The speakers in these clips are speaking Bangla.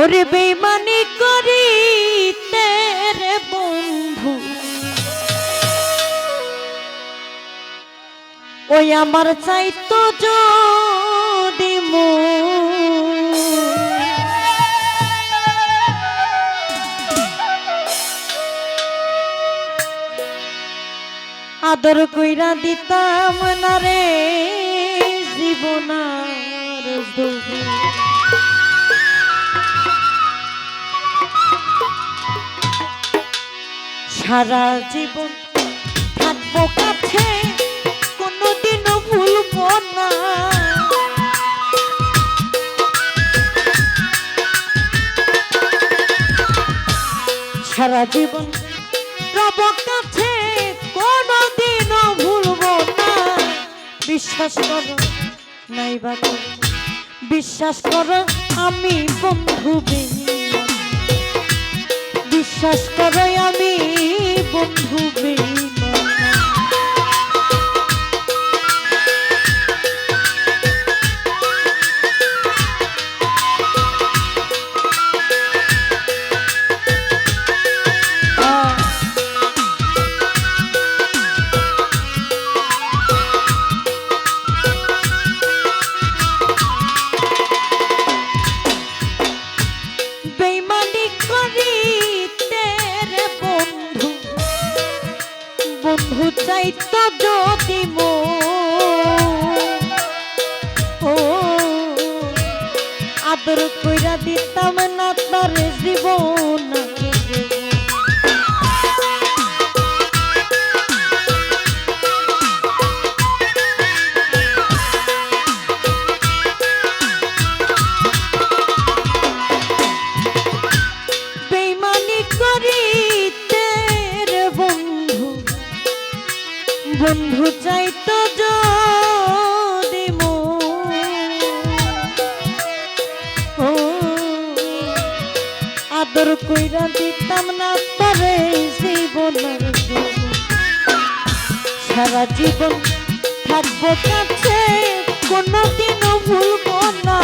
ওরে বেমানি করি তেরে বন্ধু। ওই আমার চাইতো যদি মন আদর কইরা দিতাম না রে জীবনার দুঃখ সারা জীবন থাকব কাছে, কোনোদিনও ভুলবো না সারা জীবন রব কাছে, কোনোদিনও ভুলবো না বিশ্বাস করো, নাই বা বিশ্বাস করো, আমি বন্ধু বেঈমান। বিশ্বাস করো আমি বন্ধু বেঈমান। কইরা দিতাম না জীবনের জীবন। সারা জীবন থাকব কাছে, কোনোদিনও ভুলবো না।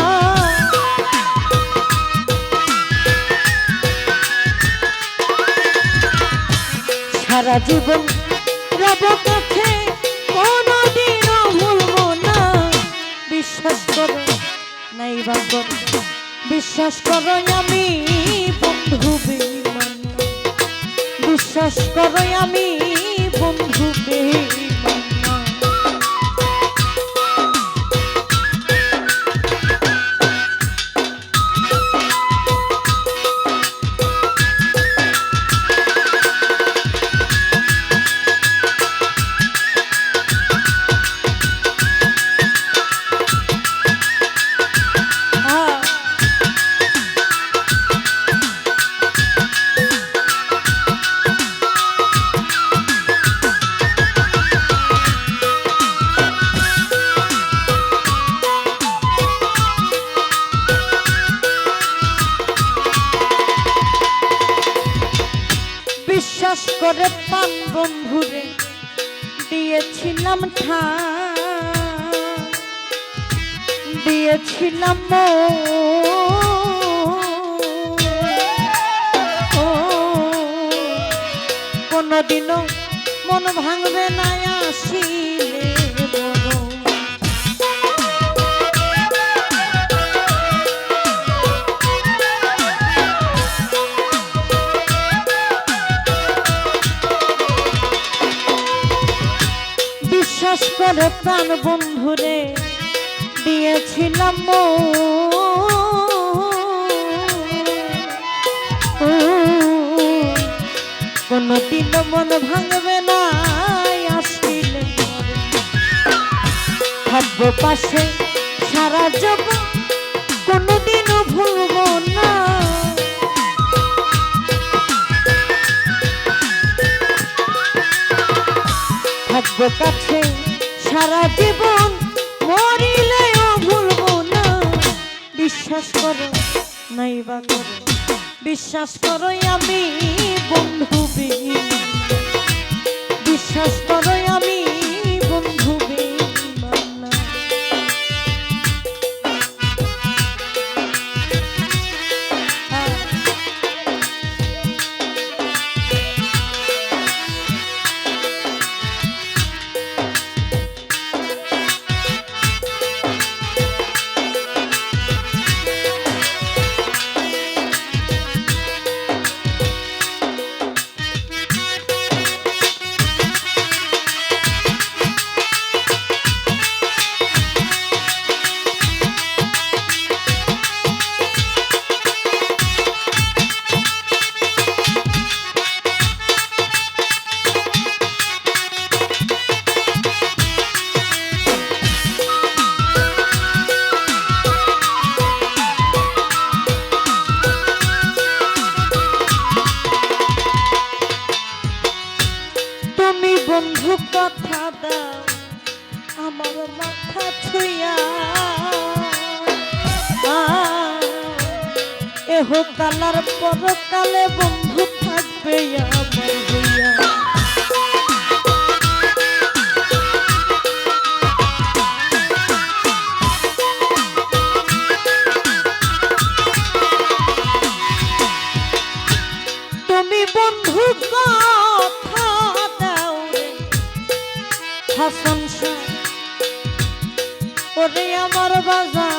সারা জীবন রব কাছে, কোনোদিনও ভুলবো না। বিশ্বাস করো নাই বা করো বিশ্বাস করো আমি। বিশ্বাস করো আমি করে পান বন্ধুরে দিয়েছিলাম ঠা। দিয়েছিলাম কোনদিনও মন ভাঙবে না আসিলে। প্রাণ বন্ধুরে, দিয়েছিলাম কোনদিন মন ভাঙবে না, আসিলে থাকব পাশে সারা যাব কোনদিনও ভুলবো না। থাকব কাছে সারা জীবন মরিলেও ভুলবো না বিশ্বাস করো নাই বা করো বিশ্বাস করো আমি বন্ধু। বিশ্বাস করো আমি এহ কালার পরকালে বন্ধু থাকবে তুমি বন্ধু কথা ওরে আমার বাজার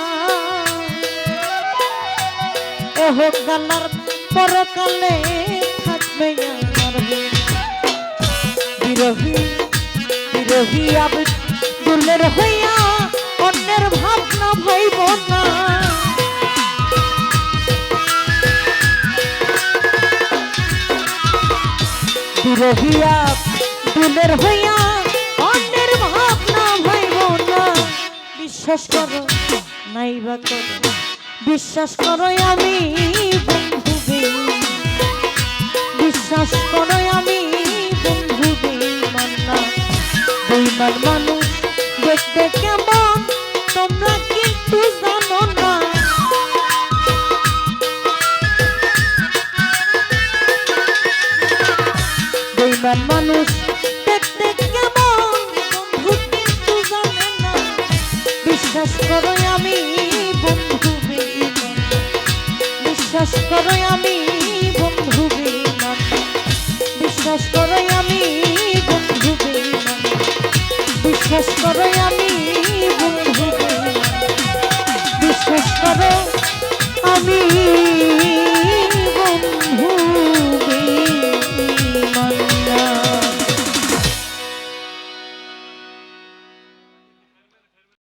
এহ গালার পরকালে থাকবে আমার বিরোহী বিরোহী আবে দুলের হইয়া অন্যের ভাবনা ভাইব না। বিরহিয়া দুলের হইয়া অন্যের ভাবনা ভাইব না। বিশ্বাস করো, নাইবা করো। বিশ্বাস করো আমি বিশ্বাস করো আমি বন্ধু বেঈমান না বেঈমান মানুষ দেখতে কেমন, তোমরা কিন্তু জানো না? বেইমান মানুষ দেখতে কেমন, বন্ধু কিন্তু না? বিশ্বাস করো আমি বন্ধু বেইমান বিশ্বাস করো আমি বন্ধু বিশ্বাস করো আমি বন্ধু বিশ্বাস করো আমি